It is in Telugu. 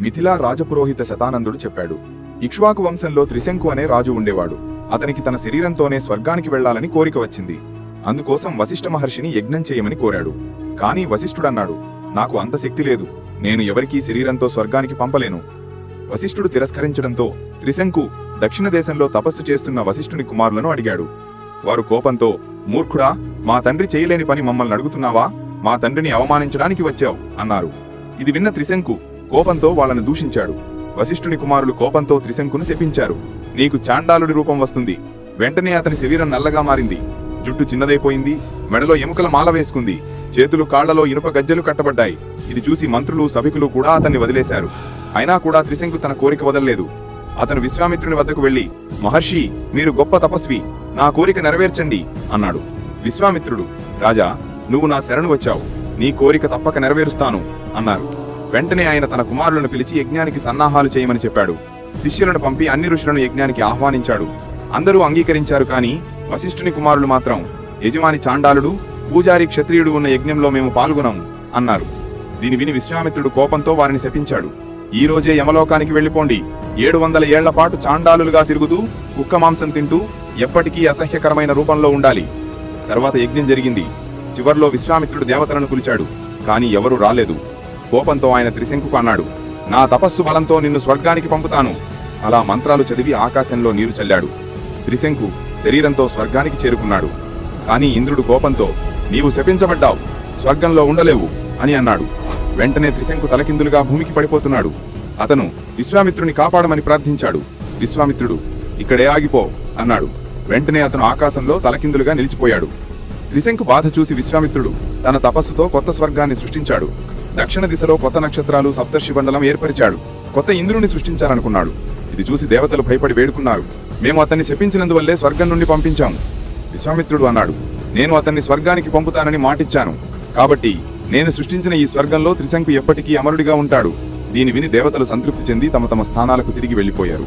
మిథిలా రాజపురోహిత శతానందుడు చెప్పాడు ఇక్ష్వాకు వంశంలో త్రిశంకు అనే రాజు ఉండేవాడు. అతనికి తన శరీరంతోనే స్వర్గానికి వెళ్ళాలని కోరిక వచ్చింది. అందుకోసం వశిష్ఠ మహర్షిని యజ్ఞం చేయమని కోరాడు. కానీ వశిష్ఠుడన్నాడు నాకు అంత శక్తి లేదు నేను ఎవరికీ శరీరంతో స్వర్గానికి పంపలేను. వశిష్ఠుడు తిరస్కరించడంతో త్రిశంకు దక్షిణ దేశంలో తపస్సు చేస్తున్న వశిష్ఠుని కుమారులను అడిగాడు. వారు కోపంతో మూర్ఖుడా మా తండ్రి చేయలేని పని మమ్మల్ని అడుగుతున్నావా? మా తండ్రిని అవమానించడానికి వచ్చావు అన్నారు. ఇది విన్న త్రిశంకు కోపంతో వాళ్ళను దూషించాడు. వశిష్ఠుని కుమారులు కోపంతో త్రిశంకును శపించారు. నీకు చాండాలుడి రూపం వస్తుంది. వెంటనే అతని శరీరం నల్లగా మారింది. జుట్టు చిన్నదైపోయింది. మెడలో ఎముకల మాల వేసుకుంది. చేతులు కాళ్ళలో ఇనుప గజ్జెలు కట్టబడ్డాయి. ఇది చూసి మంత్రులు సభికులు కూడా అతన్ని వదిలేశారు. అయినా కూడా త్రిశంకు తన కోరిక వదలలేదు. అతను విశ్వామిత్రుని వద్దకు వెళ్ళి మహర్షి మీరు గొప్ప తపస్వి. నా కోరిక నెరవేర్చండి అన్నాడు. విశ్వామిత్రుడు రాజా నువ్వు నా శరణు వచ్చావు. నీ కోరిక తప్పక నెరవేరుస్తాను అన్నారు. వెంటనే ఆయన తన కుమారులను పిలిచి యజ్ఞానికి సన్నాహాలు చేయమని చెప్పాడు. శిష్యులను పంపి అన్ని ఋషులను యజ్ఞానికి ఆహ్వానించాడు. అందరూ అంగీకరించారు కానీ వశిష్ఠుని కుమారులు మాత్రం యజమాని చాండాలుడు పూజారి క్షత్రియుడు ఉన్న యజ్ఞంలో మేము పాల్గొనం అన్నారు. దీని విని విశ్వామిత్రుడు కోపంతో వారిని శపించాడు. ఈ రోజే యమలోకానికి వెళ్ళిపోండి ఏడు వందల ఏళ్ళ పాటు చాండాలులుగా తిరుగుతూ కుక్క మాంసం తింటూ ఎప్పటికీ అసహ్యకరమైన రూపంలో ఉండాలి. తర్వాత యజ్ఞం జరిగింది. చివర్లో విశ్వామిత్రుడు దేవతలను పిలిచాడు కాని ఎవరూ రాలేదు. కోపంతో ఆయన త్రిశంకుకు అన్నాడు నా తపస్సు బలంతో నిన్ను స్వర్గానికి పంపుతాను. అలా మంత్రాలు చదివి ఆకాశంలో నీరు చల్లాడు. త్రిశంకు శరీరంతో స్వర్గానికి చేరుకున్నాడు. కానీ ఇంద్రుడు కోపంతో నీవు శపించబడ్డావు. స్వర్గంలో ఉండలేవు అని అన్నాడు. వెంటనే త్రిశంకు తలకిందులుగా భూమికి పడిపోతున్నాడు. అతను విశ్వామిత్రుని కాపాడమని ప్రార్థించాడు. విశ్వామిత్రుడు ఇక్కడే ఆగిపో అన్నాడు. వెంటనే అతను ఆకాశంలో తలకిందులుగా నిలిచిపోయాడు. త్రిశంకు బాధ చూసి విశ్వామిత్రుడు తన తపస్సుతో కొత్త స్వర్గాన్ని సృష్టించాడు. దక్షిణ దిశలో కొత్త నక్షత్రాలు సప్తర్షి మండలం ఏర్పరిచాడు. కొత్త ఇంద్రుని సృష్టించాలనుకున్నాడు. ఇది చూసి దేవతలు భయపడి వేడుకున్నారు. మేము అతన్ని శపించినందువల్లే స్వర్గం నుండి పంపించాము విశ్వామిత్రుడు అన్నాడు. నేను అతన్ని స్వర్గానికి పంపుతానని మాటిచ్చాను. కాబట్టి నేను సృష్టించిన ఈ స్వర్గంలో త్రిశంకు ఎప్పటికీ అమరుడిగా ఉంటాడు. దీని విని దేవతలు సంతృప్తి చెంది తమ తమ స్థానాలకు తిరిగి వెళ్ళిపోయారు